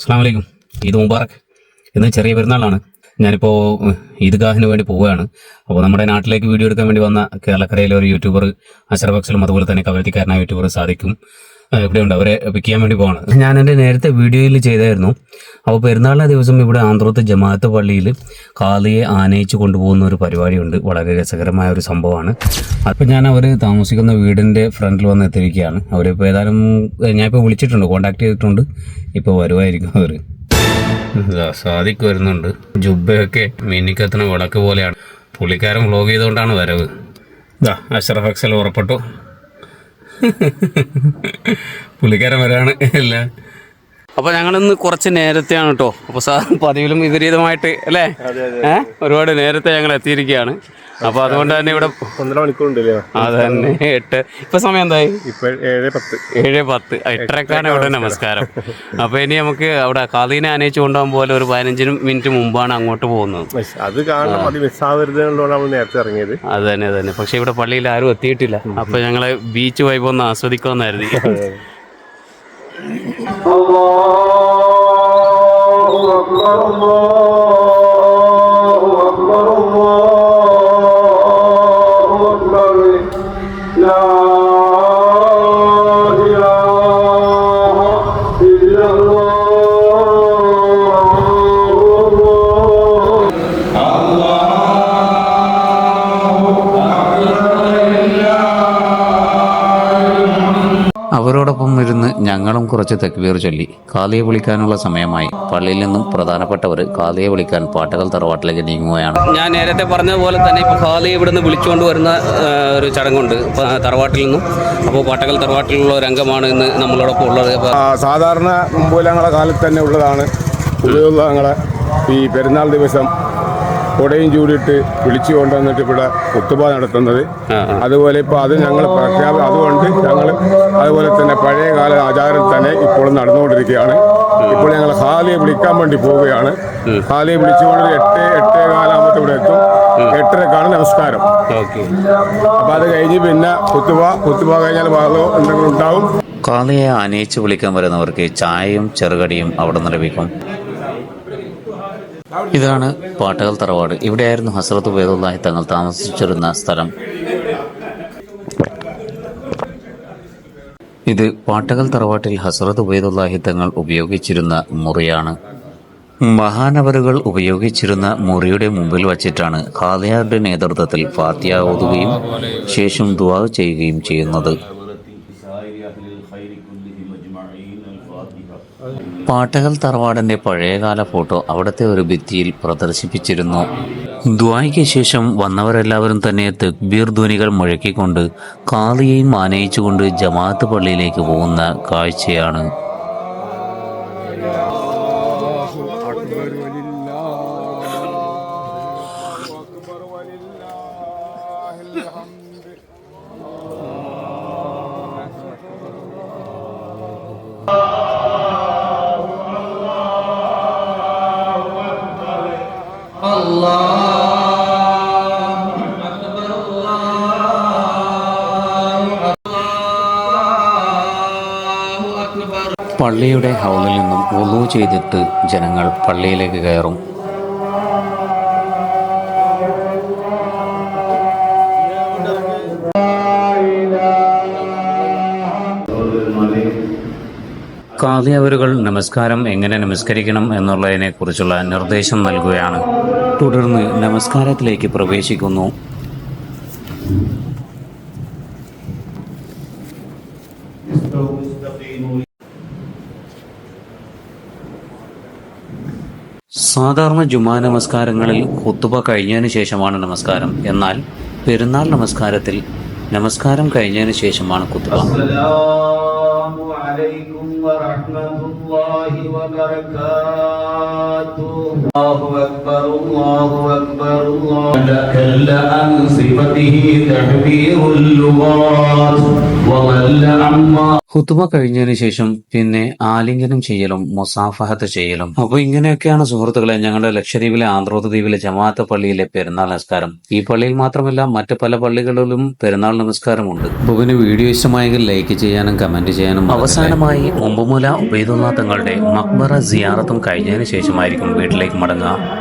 അസ്സാം വലൈക്കും ഈദ് മുബാറക്. ഇന്ന് ചെറിയ പെരുന്നാളാണ്. ഞാനിപ്പോൾ ഈദ്ഗാഹിന് വേണ്ടി പോവുകയാണ്. അപ്പോൾ നമ്മുടെ നാട്ടിലേക്ക് വീഡിയോ എടുക്കാൻ വേണ്ടി വന്ന കേരളക്കരയിലെ ഒരു യൂട്യൂബർ അഷറഫ് അതുപോലെ തന്നെ കവരത്തിക്കാരനായ യൂട്യൂബർ സാധിക്കും ഇവിടെയുണ്ട്. അവരെ പിക്ക് വേണ്ടി പോവാണ്. ഞാൻ എന്റെ നേരത്തെ വീഡിയോയിൽ ചെയ്തായിരുന്നു. അപ്പോൾ പെരുന്നാളിന്റെ ദിവസം ഇവിടെ ആന്ധ്രത്തെ ജമാഅത്ത് പള്ളിയിൽ കാളിയെ ആനയിച്ച് കൊണ്ടുപോകുന്ന ഒരു പരിപാടിയുണ്ട്. വളരെ രസകരമായ ഒരു സംഭവമാണ്. അപ്പോൾ ഞാൻ അവർ താമസിക്കുന്ന വീടിന്റെ ഫ്രണ്ടിൽ വന്ന് എത്തിയിരിക്കുകയാണ്. അവരിപ്പോൾ ഏതായാലും ഞാനിപ്പോൾ വിളിച്ചിട്ടുണ്ട്. കോൺടാക്ട് ചെയ്തിട്ടുണ്ട്. ഇപ്പോൾ വരുമായിരിക്കും അവർ. സാദിക്ക് വരുന്നുണ്ട്. ജുബയൊക്കെ മിനിക്കത്തിന് വിളക്ക് പോലെയാണ്. പുള്ളിക്കാരൻ വ്ളോഗ് ചെയ്തുകൊണ്ടാണ് വരവ്. ഇതാ അഷറഫ് അക്സൽ ഉറപ്പെട്ടു. പുള്ളിക്കാരൻ വരാണ്. അല്ല അപ്പൊ ഞങ്ങളിന്ന് കുറച്ച് നേരത്തെയാണ് കേട്ടോ അപ്പൊ സാർ പതിവിലും വിപരീതമായിട്ട് അല്ലേ? ഏഹ് ഒരുപാട് നേരത്തെ ഞങ്ങൾ എത്തിയിരിക്കുകയാണ്. അപ്പൊ അതുകൊണ്ട് തന്നെ ഇവിടെ ഒന്നര മണിക്കൂറുണ്ടല്ലേ? അത് തന്നെ എട്ട്. ഇപ്പൊ സമയം എന്തായി? ഇപ്പൊ ഏഴ് പത്ത്. ഏഴ് പത്ത്. എട്ടരക്കാണ് ഇവിടെ നമസ്കാരം. അപ്പൊ ഇനി നമുക്ക് അവിടെ കാതീനെ ആനയിച്ചു കൊണ്ടുപോകാൻ പോലെ ഒരു പതിനഞ്ചിന് മിനിറ്റ് മുമ്പാണ് അങ്ങോട്ട് പോകുന്നത്. അത് കാരണം അത് മിസ്സാവരുത് എന്നുള്ളതാണ് നമ്മൾ നേരത്തെ ഇറങ്ങിയത്. അത് തന്നെ അത് തന്നെ പക്ഷെ ഇവിടെ പള്ളിയിൽ ആരും എത്തിയിട്ടില്ല. അപ്പൊ ഞങ്ങൾ ബീച്ച് വൈബ് ഒന്ന് ആസ്വദിക്കാമെന്നായിരുന്നു. Allahu Ekber, Allahu ഞങ്ങളും കുറച്ച് തെക്കുവീർ ചൊല്ലി. കാലിയെ വിളിക്കാനുള്ള സമയമായി. പള്ളിയിൽ നിന്നും പ്രധാനപ്പെട്ടവർ കാലിയെ വിളിക്കാൻ പാട്ടകൾ തറവാട്ടിലേക്ക് നീങ്ങുകയാണ്. ഞാൻ നേരത്തെ പറഞ്ഞതുപോലെ തന്നെ ഇപ്പോൾ കാലിയെ ഇവിടുന്ന് വിളിച്ചുകൊണ്ട് വരുന്ന ഒരു ചടങ്ങുണ്ട്. തറവാട്ടിൽ നിന്നും. അപ്പോൾ പാട്ടകൾ തറവാട്ടിലുള്ള രംഗമാണ് അംഗമാണ് ഇന്ന് നമ്മളോടൊപ്പം ഉള്ളത്. സാധാരണ മുമ്പൂലങ്ങളെ കാലത്ത് തന്നെ ഉള്ളതാണ്. ഉള്ള ഈ പെരുന്നാൾ ദിവസം കൊടയും ചൂടിയിട്ട് വിളിച്ചു കൊണ്ടുവന്നിട്ട് ഇവിടെ കുത്തുബ നടത്തുന്നത്. അതുപോലെ ഇപ്പോൾ അത് ഞങ്ങൾ പ്രഖ്യാപനം അതുകൊണ്ട് ഞങ്ങൾ അതുപോലെ തന്നെ പഴയ കാല ആചാരം തന്നെ ഇപ്പോഴും നടന്നുകൊണ്ടിരിക്കുകയാണ്. ഇപ്പോൾ ഞങ്ങൾ ഹാലിയെ വിളിക്കാൻ വേണ്ടി പോവുകയാണ്. ഹാലിയെ വിളിച്ചുകൊണ്ട് എട്ട് എട്ടേ കാലാകുമ്പോൾ ഇവിടെ എത്തും. എട്ടരക്കാണ് നമസ്കാരം. ഓക്കെ. അപ്പോൾ അത് കഴിഞ്ഞ് പിന്നെ കുത്തുബ കുത്തുബ കഴിഞ്ഞാൽ ഭാഗം എന്തെങ്കിലും ഉണ്ടാവും? കാളിയെ അനയിച്ച് വിളിക്കാൻ വരുന്നവർക്ക് ചായയും ചെറുകടിയും അവിടെ നിന്ന് ലഭിക്കും. ഇതാണ് പാട്ടകൾ തറവാട്. ഇവിടെയായിരുന്നു ഹസ്രത്ത് വേദുല്ലാഹി തങ്ങൾ താമസിച്ചിരുന്ന സ്ഥലം. ഇത് പാട്ടകൾ തറവാട്ടിൽ ഹസ്രത്ത് ഉബൈദുല്ലാഹി തങ്ങൾ ഉപയോഗിച്ചിരുന്ന മുറിയാണ്. മഹാനവറുകൾ ഉപയോഗിച്ചിരുന്ന മുറിയുടെ മുമ്പിൽ വച്ചിട്ടാണ് ഖാദിയാരുടെ നേതൃത്വത്തിൽ ഫാത്തിയ ഓതുകയും ശേഷം ദുവാ ചെയ്യുകയും ചെയ്യുന്നത്. പാട്ടകൾ തറവാടിന്റെ പഴയകാല ഫോട്ടോ അവിടുത്തെ ഒരു ഭിത്തിയിൽ പ്രദർശിപ്പിച്ചിരുന്നു. ദ്വായ്ക്ക് ശേഷം വന്നവരെല്ലാവരും തന്നെ തെക്ബീർ ധ്വനികൾ മുഴക്കിക്കൊണ്ട് കാളിയെയും ആനയിച്ചുകൊണ്ട് ജമാഅത്ത് പള്ളിയിലേക്ക് പോകുന്ന കാഴ്ചയാണ്. പള്ളിയുടെ ഹൗലിൽ നിന്നും ഒന്നു ചെയ്തിട്ട് ജനങ്ങൾ പള്ളിയിലേക്ക് കയറും. കാതിയവരുകൾ നമസ്കാരം എങ്ങനെ നമസ്കരിക്കണം എന്നുള്ളതിനെ കുറിച്ചുള്ള നിർദ്ദേശം നൽകുകയാണ്. തുടർന്ന് നമസ്കാരത്തിലേക്ക് പ്രവേശിക്കുന്നു. സാധാരണ ജുമാ നമസ്കാരങ്ങളിൽ കുത്തുപ കഴിഞ്ഞതിന് ശേഷമാണ് നമസ്കാരം. എന്നാൽ പെരുന്നാൾ നമസ്കാരത്തിൽ നമസ്കാരം കഴിഞ്ഞതിന് ശേഷമാണ് കുത്തുബ അലൈക്കും വറഹ്മത്തുള്ളാഹി വബറകാതുഹു الله أكبر الله أكبر الله كل عن صفته تحبير اللغات. ഹുത്തുബ കഴിഞ്ഞതിന് ശേഷം പിന്നെ ആലിംഗനം ചെയ്യലും മുസാഫഹത്ത് ചെയ്യലും. അപ്പൊ ഇങ്ങനെയൊക്കെയാണ് സുഹൃത്തുക്കളെ ഞങ്ങളുടെ ലക്ഷദ്വീപിലെ ആന്ധ്രോദ്വീപിലെ ജമാഅത്ത് പള്ളിയിലെ പെരുന്നാൾ നമസ്കാരം. ഈ പള്ളിയിൽ മാത്രമല്ല മറ്റ് പല പള്ളികളിലും പെരുന്നാൾ നമസ്കാരമുണ്ട്. അപ്പൊ പിന്നെ വീഡിയോ ഇഷ്ടമായെങ്കിൽ ലൈക്ക് ചെയ്യാനും കമന്റ് ചെയ്യാനും അവസാനമായി മുമ്പുമുല ഉപേദുനാഥങ്ങളുടെ തങ്ങളുടെ മക്ബറ സിയാറത്തും കഴിഞ്ഞതിന് ശേഷമായിരിക്കും വീട്ടിലേക്ക് മടങ്ങുക.